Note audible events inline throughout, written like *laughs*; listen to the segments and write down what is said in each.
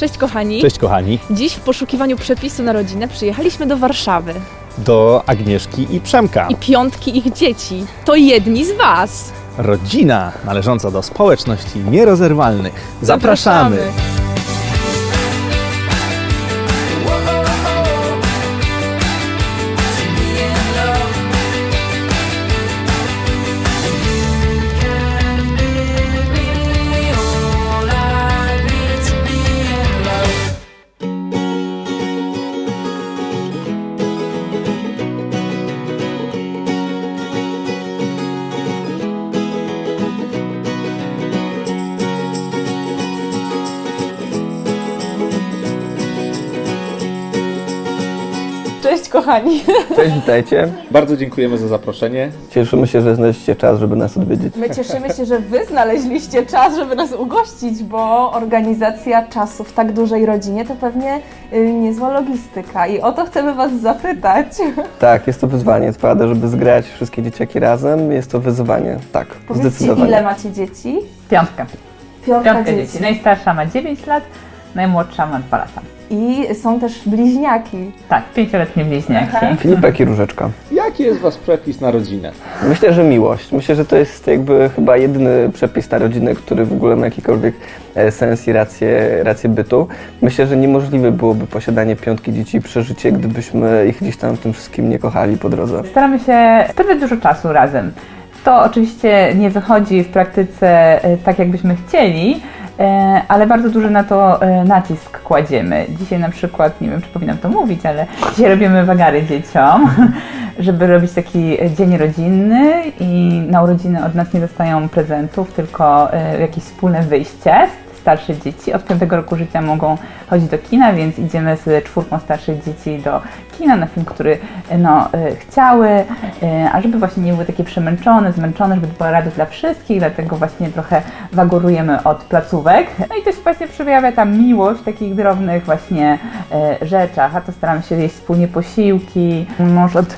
Cześć kochani. Cześć kochani, Dziś w poszukiwaniu przepisu na rodzinę przyjechaliśmy do Warszawy. do Agnieszki i Przemka. I piątki ich dzieci to jedni z Was. Rodzina należąca do społeczności nierozerwalnych. Zapraszamy! Cześć kochani. *laughs* Cześć, witajcie. Bardzo dziękujemy za zaproszenie. Cieszymy się, że znaleźliście czas, żeby nas odwiedzić. My cieszymy się, że Wy znaleźliście czas, żeby nas ugościć, bo organizacja czasu w tak dużej rodzinie to pewnie y, niezła logistyka i o to chcemy Was zapytać. *laughs* Tak, jest to wyzwanie, jest prawda, żeby zgrać wszystkie dzieciaki razem, jest to wyzwanie, tak, Powiedzcie, zdecydowanie. ile macie dzieci? Piątka. Piątka Piątka dzieci. dzieci. Najstarsza ma 9 lat, najmłodsza ma 2 lata. I są też bliźniaki. Tak, pięcioletnie bliźniaki. Filipek i Różeczka. Jaki jest Was przepis na rodzinę? Myślę, że miłość. Myślę, że to jest jakby chyba jedyny przepis na rodzinę, który w ogóle ma jakikolwiek e, sens i rację, rację bytu. Myślę, że niemożliwe byłoby posiadanie piątki dzieci i przeżycie, gdybyśmy ich gdzieś tam w tym wszystkim nie kochali po drodze. Staramy się spędzać dużo czasu razem. To oczywiście nie wychodzi w praktyce e, tak, jakbyśmy chcieli, ale bardzo duży na to e, nacisk kładziemy. Dzisiaj na przykład, nie wiem czy powinnam to mówić, ale dzisiaj robimy wagary dzieciom, *laughs* żeby robić taki dzień rodzinny i na urodziny od nas nie dostają prezentów, tylko e, jakieś wspólne wyjście. Starsze dzieci od 5 roku życia mogą chodzić do kina, więc idziemy z czwórką starszych dzieci do kina na film, który e, no, e, chciały, e, a żeby właśnie nie były takie przemęczone, zmęczone, żeby to była radość dla wszystkich, dlatego właśnie trochę wagorujemy od placówek. No i też właśnie przejawia ta miłość w takich drobnych właśnie rzeczach, a to staramy się jeść wspólnie posiłki. Mąż od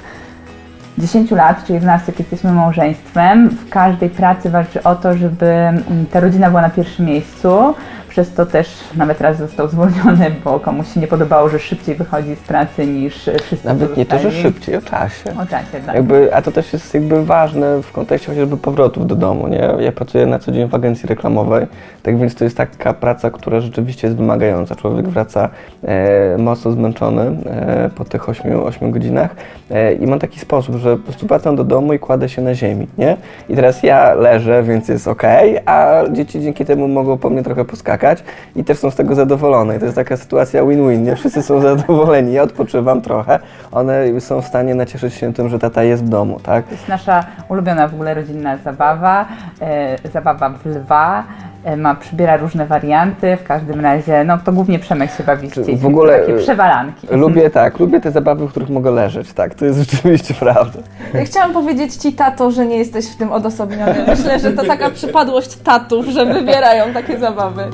10 lat, czy 11, jak jesteśmy małżeństwem, w każdej pracy walczy o to, żeby mm, ta rodzina była na pierwszym miejscu. Przez to też nawet raz został zwolniony, bo komuś się nie podobało, że szybciej wychodzi z pracy niż wszyscy Nawet nie to, że pozostali. szybciej, o czasie. O czasie, tak. Jakby, a to też jest jakby ważne w kontekście chociażby powrotów do domu, nie? Ja pracuję na co dzień w agencji reklamowej, tak więc to jest taka praca, która rzeczywiście jest wymagająca. Człowiek wraca e, mocno zmęczony e, po tych 8, 8 godzinach e, i mam taki sposób, że po prostu wracam do domu i kładę się na ziemi, nie? I teraz ja leżę, więc jest ok, a dzieci dzięki temu mogą po mnie trochę poskakać i też są z tego zadowolone. I to jest taka sytuacja win-win, nie? Wszyscy są *laughs* zadowoleni, ja odpoczywam trochę, one są w stanie nacieszyć się tym, że tata jest w domu, tak? To jest nasza ulubiona w ogóle rodzinna zabawa, e, zabawa w lwa. E, ma, przybiera różne warianty, w każdym razie, no to głównie Przemek się bawi z Czy dziećmi, w ogóle, takie e, przewalanki. Lubię tak, lubię te zabawy, w których mogę leżeć, tak, to jest *laughs* rzeczywiście prawda. Ja chciałam powiedzieć Ci, tato, że nie jesteś w tym odosobniony. Myślę, że to taka przypadłość tatów, że wybierają takie zabawy.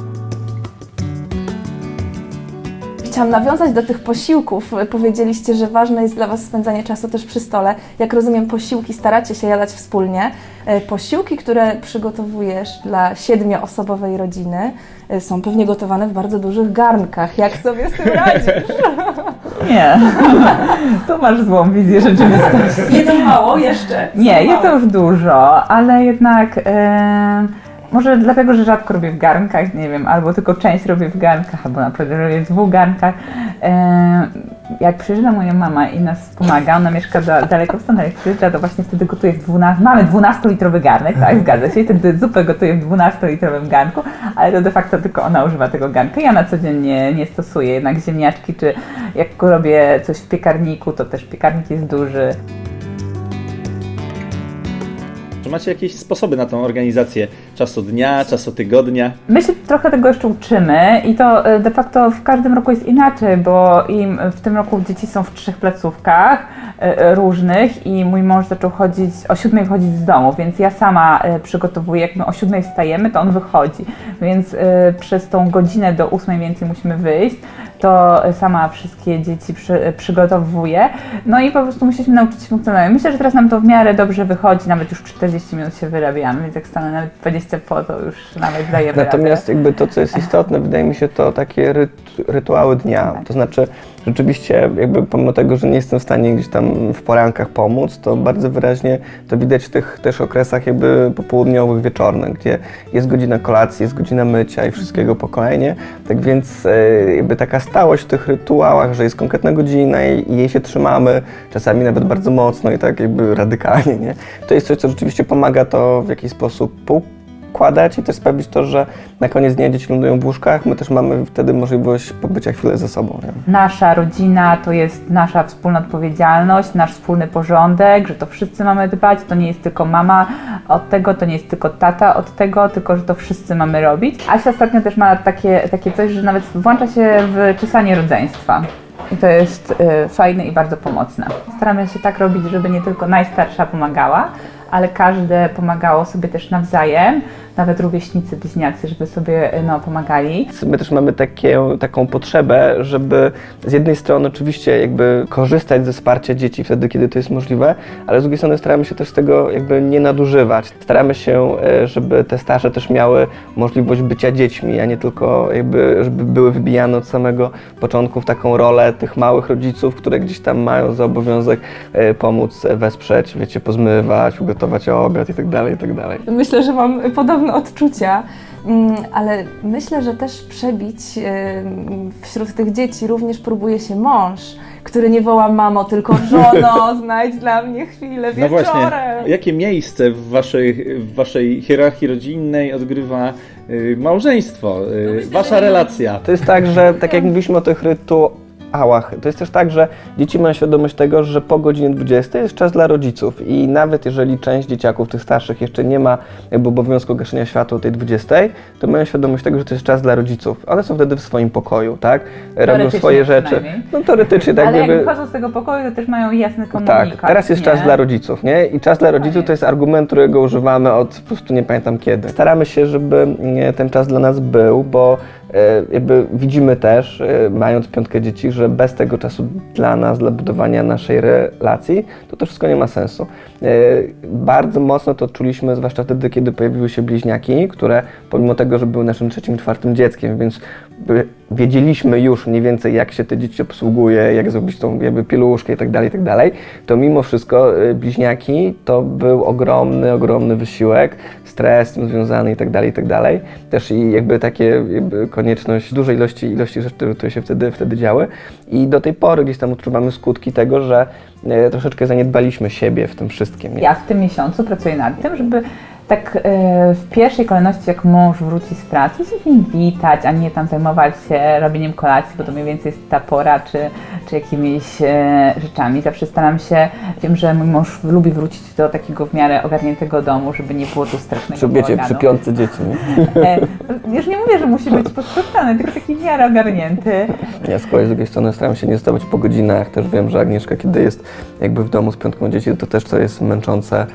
Chciałam nawiązać do tych posiłków. Powiedzieliście, że ważne jest dla Was spędzanie czasu też przy stole. Jak rozumiem, posiłki staracie się jadać wspólnie. E, Posiłki, które przygotowujesz dla siedmioosobowej rodziny, e, są pewnie gotowane w bardzo dużych garnkach. Jak sobie z tym radzisz? *laughs* Nie, *laughs* tu masz złą wizję rzeczywistości. Jedzą mało jeszcze? Nie, jest to już dużo, ale jednak e, może dlatego, że rzadko robię w garnkach, nie wiem, albo tylko część robię w garnkach, albo naprawdę robię w dwóch garnkach. E, jak przyjeżdża moja mama i nas pomaga, ona mieszka da, daleko stąd, ale jak przyjeżdża, to właśnie wtedy gotuje w 12, mamy 12-litrowy garnek, tak, zgadza się, i wtedy zupę gotuje w 12-litrowym garnku, ale to de facto tylko ona używa tego garnka. Ja na co dzień nie, nie stosuję jednak ziemniaczki, czy jak robię coś w piekarniku, to też piekarnik jest duży. Czy macie jakieś sposoby na tą organizację czasu dnia, czasu tygodnia? My się trochę tego jeszcze uczymy i to e, de facto w każdym roku jest inaczej, bo im w tym roku dzieci są w trzech placówkach różnych i mój mąż zaczął chodzić, o siódmej wychodzić z domu, więc ja sama e, przygotowuję, jak my o siódmej wstajemy, to on wychodzi, więc e, przez tą godzinę do ósmej więcej musimy wyjść, to e, sama wszystkie dzieci przy, e, przygotowuję, no i po prostu musieliśmy nauczyć się funkcjonować. Myślę, że teraz nam to w miarę dobrze wychodzi, nawet już 40 minut się wyrabiamy, więc jak stanę nawet 20 20 po to już nawet dajemy Natomiast radę. jakby to, co jest istotne, wydaje mi się to takie ryt, rytuały dnia. To znaczy, rzeczywiście jakby pomimo tego, że nie jestem w stanie gdzieś tam w porankach pomóc, to bardzo wyraźnie to widać w tych też okresach jakby popołudniowych, wieczornych, gdzie jest godzina kolacji, jest godzina mycia i wszystkiego po kolei. Tak więc e, jakby taka stałość w tych rytuałach, że jest konkretna godzina i, i jej się trzymamy, czasami nawet bardzo mocno i tak jakby radykalnie, nie? To jest coś, co rzeczywiście pomaga to w jakiś sposób poukładać i też sprawić to, że na koniec dnia dzieci lądują w łóżkach, my też mamy wtedy możliwość pobycia chwilę ze sobą. Nie? Nasza rodzina to jest nasza wspólna odpowiedzialność, nasz wspólny porządek, że to wszyscy mamy dbać, to nie jest tylko mama od tego, to nie jest tylko tata od tego, tylko że to wszyscy mamy robić. Asia ostatnio też ma takie, takie coś, że nawet włącza się w czesanie rodzeństwa. I to jest y, fajne i bardzo pomocne. Staramy się tak robić, żeby nie tylko najstarsza pomagała, ale każde pomagało sobie też nawzajem, nawet rówieśnicy, bliźniacy, żeby sobie y, no, pomagali. My też mamy takie, taką potrzebę, żeby z jednej strony oczywiście jakby korzystać ze wsparcia dzieci wtedy, kiedy to jest możliwe, ale z drugiej strony staramy się też tego jakby nie nadużywać. Staramy się, e, żeby te starsze też miały możliwość bycia dziećmi, a nie tylko jakby, żeby były wybijane od samego początku w taką rolę tych małych rodziców, które gdzieś tam mają za obowiązek e, pomóc, e, wesprzeć, wiecie, pozmywać, ugotować obiad i tak dalej, i tak dalej. Myślę, że mam podobne odczucia, mm, ale myślę, że też przebić ym, wśród tych dzieci również próbuje się mąż, który nie woła mamo, tylko żono, *laughs* znajdź dla mnie chwilę No wieczorem. właśnie, jakie miejsce w waszej, w waszej hierarchii rodzinnej odgrywa y, małżeństwo, y, wasza relacja? To jest tak, że tak jak mówiliśmy o tych rytuałach, to jest też tak, że dzieci mają świadomość tego, że po godzinie 20 jest czas dla rodziców i nawet jeżeli część dzieciaków, tych starszych jeszcze nie ma jakby obowiązku gaszenia światła o tej 20, to mają świadomość tego, że to jest czas dla rodziców. One są wtedy w swoim pokoju, tak? Robią swoje rzeczy. No teoretycznie tak Ale jak jakby... wychodzą z tego pokoju, to też mają jasny komunikat. Tak, teraz jest nie? czas dla rodziców, nie? I czas dla rodziców to jest argument, którego używamy od po prostu nie pamiętam kiedy. Staramy się, żeby nie, ten czas dla nas był, bo jakby widzimy też, e, mając piątkę dzieci, że bez tego czasu dla nas, dla budowania naszej relacji, to to wszystko nie ma sensu. E, bardzo mocno to czuliśmy, zwłaszcza wtedy, kiedy pojawiły się bliźniaki, które pomimo tego, że były naszym trzecim, czwartym dzieckiem, więc wiedzieliśmy już mniej więcej, jak się te dzieci obsługuje, jak zrobić tą jakby pieluszkę i tak dalej, tak dalej, to mimo wszystko y, bliźniaki to był ogromny, ogromny wysiłek, stres związany i tak dalej, i tak dalej. Też i jakby takie jakby konieczność dużej ilości, ilości rzeczy, które się wtedy, wtedy działy i do tej pory gdzieś tam odczuwamy skutki tego, że e, troszeczkę zaniedbaliśmy siebie w tym wszystkim. Ja w tym miesiącu pracuję nad tym, żeby tak e, w pierwszej kolejności, jak mąż wróci z pracy, się z nim witać, a nie tam zajmować się robieniem kolacji, bo to mniej więcej jest ta pora, czy, czy jakimiś e, rzeczami. Zawsze staram się, wiem, że mój mąż lubi wrócić do takiego w miarę ogarniętego domu, żeby nie było tu strasznego Przy, wiecie, przy piątce dzieci. Nie? E, już nie mówię, że musi być posprzątany, tylko taki w miarę ogarnięty. Ja z kolei z drugiej strony staram się nie zostawać po godzinach. Też wiem, że Agnieszka, kiedy jest jakby w domu z piątką dzieci, to też to jest męczące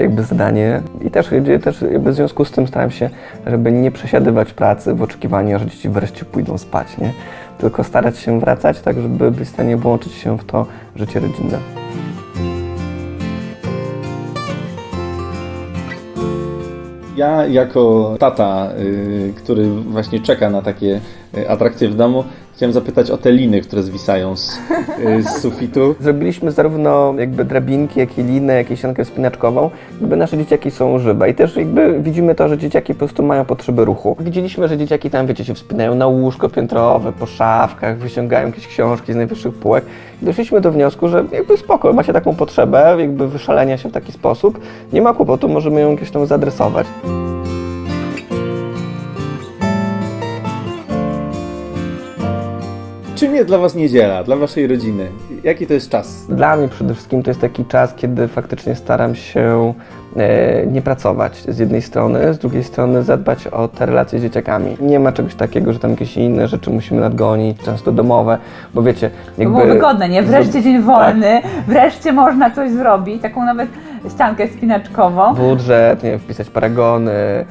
jakby zadanie. I też, też jakby w związku z tym staram się, żeby nie przesiadywać pracy w oczekiwaniu, że dzieci wreszcie pójdą spać, nie? Tylko starać się wracać, tak żeby być w stanie włączyć się w to życie rodzinne. Ja jako tata, y, który właśnie czeka na takie y, atrakcje w domu, chciałem zapytać o te liny, które zwisają z, y, z sufitu. Zrobiliśmy zarówno jakby drabinki, jak i linę, jak i ściankę wspinaczkową, jakby nasze dzieciaki są żywe i też jakby widzimy to, że dzieciaki po prostu mają potrzeby ruchu. Widzieliśmy, że dzieciaki tam, wiecie, się wspinają na łóżko piętrowe, po szafkach, wyciągają jakieś książki z najwyższych półek i doszliśmy do wniosku, że jakby spoko, macie taką potrzebę, jakby wyszalenia się w taki sposób, nie ma kłopotu, możemy ją gdzieś tam zaadresować. Czym jest dla was niedziela, dla waszej rodziny? Jaki to jest czas? Dla mnie przede wszystkim to jest taki czas, kiedy faktycznie staram się e, nie pracować z jednej strony, z drugiej strony zadbać o te relacje z dzieciakami. Nie ma czegoś takiego, że tam jakieś inne rzeczy musimy nadgonić, często domowe, bo wiecie, To jakby... było wygodne, nie? Wreszcie dzień Tak. wolny, wreszcie można coś zrobić, taką nawet ściankę spinaczkową. budżet, nie wiem, wpisać paragony,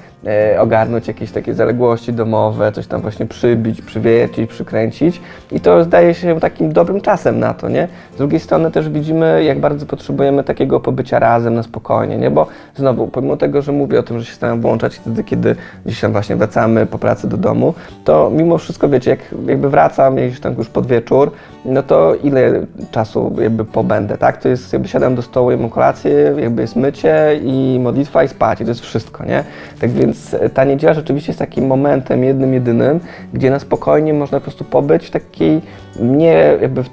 ogarnąć jakieś takie zaległości domowe, coś tam właśnie przybić, przywiercić, przykręcić i to zdaje się takim dobrym czasem na to, nie? Z drugiej strony też widzimy, jak bardzo potrzebujemy takiego pobycia razem na spokojnie, nie? Bo znowu, pomimo tego, że mówię o tym, że się staram włączać wtedy, kiedy gdzieś tam właśnie wracamy po pracy do domu, to mimo wszystko, wiecie, jak jakby wracam gdzieś tam już pod wieczór, no to ile czasu jakby pobędę, tak? To jest, jakby siadam do stołu, jem kolację, jakby jest mycie i modlitwa i spać i to jest wszystko, nie? Tak więc e, ta niedziela rzeczywiście jest takim momentem jednym, jedynym, gdzie na spokojnie można po prostu pobyć w takiej, nie jakby w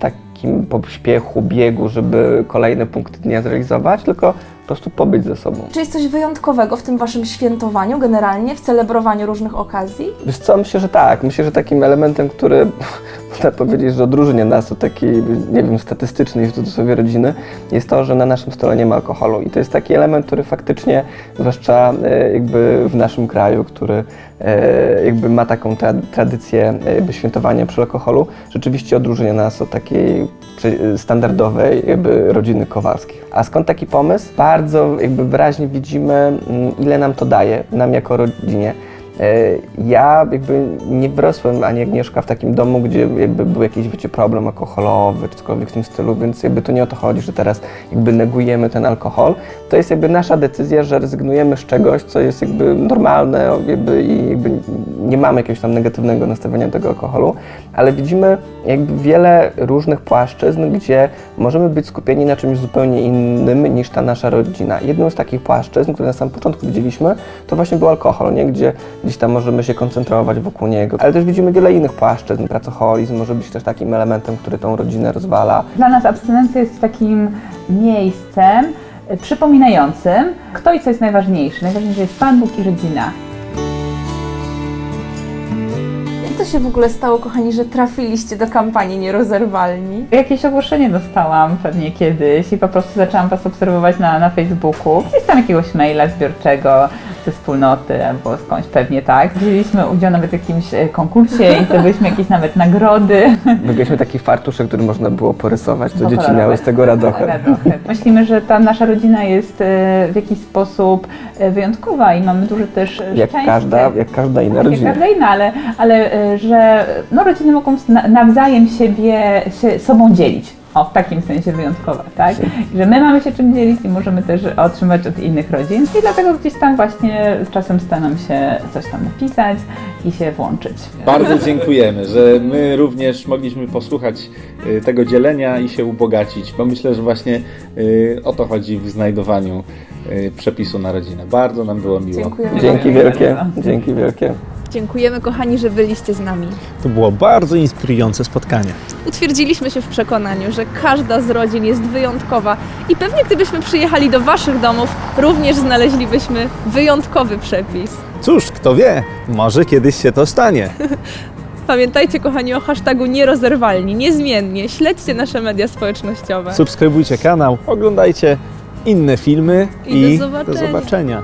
takim pośpiechu, biegu, żeby kolejne punkty dnia zrealizować, tylko po prostu pobyć ze sobą. Czy jest coś wyjątkowego w tym waszym świętowaniu generalnie, w celebrowaniu różnych okazji? Wiesz co, myślę, że tak. Myślę, że takim elementem, który *laughs* można powiedzieć, że odróżnia nas od takiej, nie wiem, statystycznej w cudzysłowie rodziny, jest to, że na naszym stole nie ma alkoholu. I to jest taki element, który faktycznie, zwłaszcza e, jakby w naszym kraju, który jakby ma taką tra- tradycję e, jakby świętowania przy alkoholu, rzeczywiście odróżnia nas od takiej standardowej jakby rodziny Kowalskich. A skąd taki pomysł? Bardzo jakby wyraźnie widzimy, mm, ile nam to daje, nam jako rodzinie. E, Ja jakby nie wyrosłem ani Agnieszka w takim domu, gdzie jakby był jakiś wiecie, problem alkoholowy czy cokolwiek w tym stylu, więc jakby to nie o to chodzi, że teraz jakby negujemy ten alkohol. To jest jakby nasza decyzja, że rezygnujemy z czegoś, co jest jakby normalne jakby i jakby nie mamy jakiegoś tam negatywnego nastawienia do tego alkoholu, ale widzimy jakby wiele różnych płaszczyzn, gdzie możemy być skupieni na czymś zupełnie innym niż ta nasza rodzina. Jedną z takich płaszczyzn, które na samym początku widzieliśmy, to właśnie był alkohol, nie? gdzie gdzieś tam możemy się koncentrować wokół niego. Ale też widzimy wiele innych płaszczyzn. Pracoholizm może być też takim elementem, który tą rodzinę rozwala. Dla nas abstynencja jest takim miejscem przypominającym, kto i co jest najważniejsze. Najważniejsze jest Pan Bóg i rodzina. Jak to się w ogóle stało, kochani, że trafiliście do kampanii Nierozerwalni? Jakieś ogłoszenie dostałam pewnie kiedyś i po prostu zaczęłam Was obserwować na, na Facebooku. Gdzieś tam jakiegoś maila zbiorczego ze wspólnoty albo skądś pewnie tak. Wzięliśmy udział nawet w jakimś e, konkursie i zdobyliśmy jakieś nawet nagrody. Wygraliśmy taki fartuszek, który można było porysować, to dzieci Kolorowe. miały z tego radochę. Myślimy, że ta nasza rodzina jest e, w jakiś sposób e, wyjątkowa i mamy duże też Jak szczęście. każda, jak każda inna Tak, jak rodzina. każda inna, ale, ale że no, rodziny mogą na- nawzajem siebie się sobą dzielić. O, w takim sensie wyjątkowa, tak? Że my mamy się czym dzielić i możemy też otrzymać od innych rodzin. I dlatego gdzieś tam właśnie czasem staram się coś tam napisać i się włączyć. Bardzo dziękujemy, że my również mogliśmy posłuchać y, tego dzielenia i się ubogacić, bo myślę, że właśnie y, o to chodzi w znajdowaniu y, przepisu na rodzinę. Bardzo nam było miło. Dziękujemy. Dzięki wielkie, dzięki wielkie. Dziękujemy, kochani, że byliście z nami. To było bardzo inspirujące spotkanie. Utwierdziliśmy się w przekonaniu, że każda z rodzin jest wyjątkowa i pewnie gdybyśmy przyjechali do Waszych domów, również znaleźlibyśmy wyjątkowy przepis. Cóż, kto wie, może kiedyś się to stanie. *laughs* Pamiętajcie, kochani, o hashtagu nierozerwalni, niezmiennie. Śledźcie nasze media społecznościowe. Subskrybujcie kanał, oglądajcie inne filmy I do i zobaczenia. do zobaczenia.